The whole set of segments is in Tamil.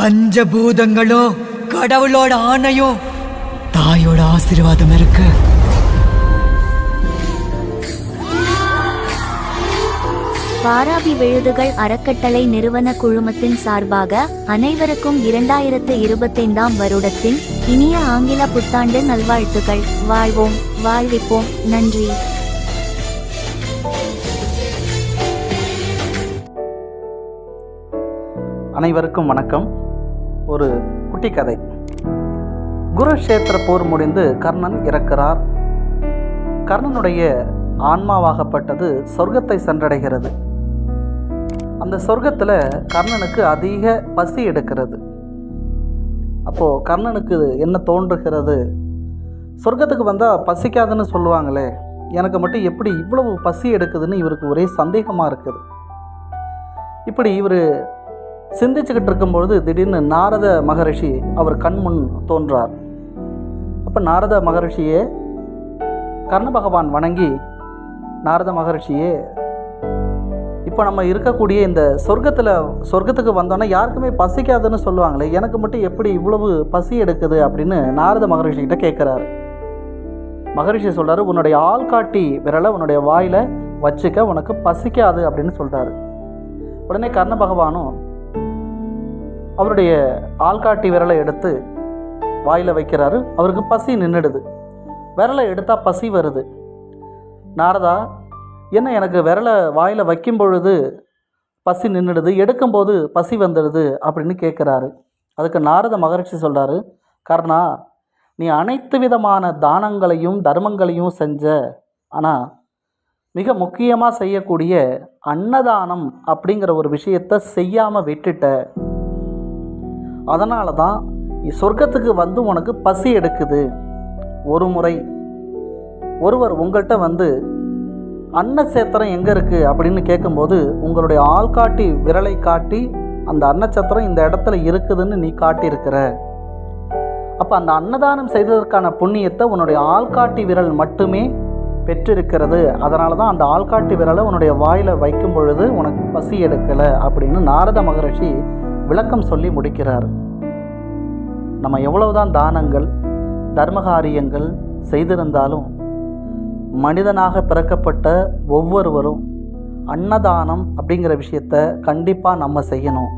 பஞ்சபூதங்களும் கடவுளோட ஆணையும் தாயோட ஆசீர்வாதம் இருக்கு. வாராபி விழுதுகள் அறக்கட்டளை நிறுவன குழுமத்தின் சார்பாக அனைவருக்கும் இரண்டாயிரத்து இருபத்தைந்தாம் வருடத்தின் இனிய ஆங்கில புத்தாண்டு நல்வாழ்த்துக்கள். வாழ்வோம் வாழ்விப்போம். நன்றி. அனைவருக்கும் வணக்கம். ஒரு குட்டி கதை. குருஷேத்திர போர் முடிந்து கர்ணன் இறக்கிறார். கர்ணனுடைய ஆன்மாவாகப்பட்டது சொர்க்கத்தை சென்றடைகிறது. அந்த சொர்க்கத்தில் கர்ணனுக்கு அதிக பசி எடுக்கிறது. அப்போது கர்ணனுக்கு என்ன தோன்றுகிறது? சொர்க்கத்துக்கு வந்தால் பசிக்காதுன்னு சொல்லுவாங்களே எனக்கு மட்டும் எப்படி இவ்வளவு பசி எடுக்குதுன்னு இவருக்கு ஒரே சந்தேகமாக இருக்குது. இப்படி இவர் சிந்திச்சுக்கிட்டு இருக்கும்பொழுது திடீர்னு நாரத மகரிஷி அவர் கண்முன் தோன்றார். அப்போ நாரத மகரிஷியே கர்ண பகவான் வணங்கி நாரத மகரிஷியே இப்போ நம்ம இருக்கக்கூடிய இந்த சொர்க்கத்தில் சொர்க்கத்துக்கு வந்தோன்னா யாருக்குமே பசிக்காதுன்னு சொல்லுவாங்களே எனக்கு மட்டும் எப்படி இவ்வளவு பசி எடுக்குது அப்படின்னு நாரத மகரிஷிகிட்ட கேட்குறாரு மகரிஷி சொல்கிறாரு உன்னுடைய ஆள்காட்டி விரலை உன்னுடைய வாயில் வச்சுக்க உனக்கு பசிக்காது அப்படின்னு சொல்கிறாரு உடனே கர்ண பகவானும் அவருடைய ஆள்காட்டி விரலை எடுத்து வாயில் வைக்கிறாரு. அவருக்கு பசி நின்றுடுது விரலை எடுத்தால் பசி வருது. நாரதா என்ன எனக்கு விரலை வாயில் வைக்கும் பொழுது பசி நின்றுடுது எடுக்கும்போது பசி வந்துடுது அப்படின்னு கேட்குறாரு அதுக்கு நாரத மகரிஷி சொல்கிறாரு கர்ணா நீ அனைத்து விதமான தானங்களையும் தர்மங்களையும் செஞ்ச ஆனால் மிக முக்கியமாக செய்யக்கூடிய அன்னதானம் அப்படிங்கிற ஒரு விஷயத்தை செய்யாமல் விட்டுட்ட. அதனால தான் சொர்க்கத்துக்கு வந்து உனக்கு பசி எடுக்குது. ஒரு முறை ஒருவர் உங்கள்கிட்ட வந்து அன்னச்சேத்திரம் எங்கே இருக்குது அப்படின்னு கேட்கும்போது உங்களுடைய ஆள்காட்டி விரலை காட்டி அந்த அன்னச்சத்திரம் இந்த இடத்துல இருக்குதுன்னு நீ காட்டியிருக்கிற. அப்போ அந்த அன்னதானம் செய்ததற்கான புண்ணியத்தை உன்னுடைய ஆள்காட்டி விரல் மட்டுமே பெற்றிருக்கிறது. அதனால தான் அந்த ஆள்காட்டி விரலை உன்னுடைய வாயில் வைக்கும் பொழுது உனக்கு பசி எடுக்கலை. அப்படின்னு நாரத மகரிஷி விளக்கம் சொல்லி முடிக்கிறார். நம்ம எவ்வளவுதான் தானங்கள் தர்மகாரியங்கள் செய்திருந்தாலும் மனிதனாக பிறக்கப்பட்ட ஒவ்வொருவரும் அன்னதானம் அப்படிங்கிற விஷயத்த கண்டிப்பாக நம்ம செய்யணும்.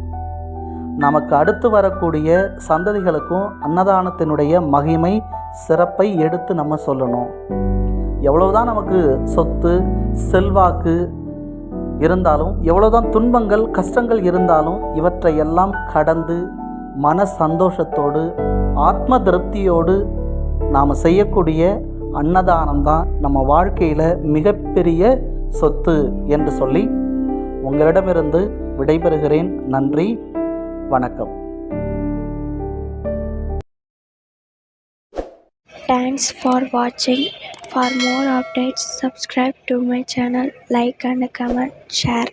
நமக்கு அடுத்து வரக்கூடிய சந்ததிகளுக்கும் அன்னதானத்தினுடைய மகிமை சிறப்பை எடுத்து நம்ம சொல்லணும். எவ்வளவுதான் நமக்கு சொத்து செல்வாக்கு இருந்தாலும் எவ்வளோதான் துன்பங்கள் கஷ்டங்கள் இருந்தாலும் இவற்றையெல்லாம் கடந்து மன சந்தோஷத்தோடு ஆத்ம திருப்தியோடு நாம் செய்யக்கூடிய அன்னதானம் தான் நம்ம வாழ்க்கையில் மிகப்பெரிய சொத்து என்று சொல்லி உங்களிடமிருந்து விடைபெறுகிறேன் நன்றி வணக்கம் Thanks for watching. For more updates, subscribe to my channel, like and comment, share.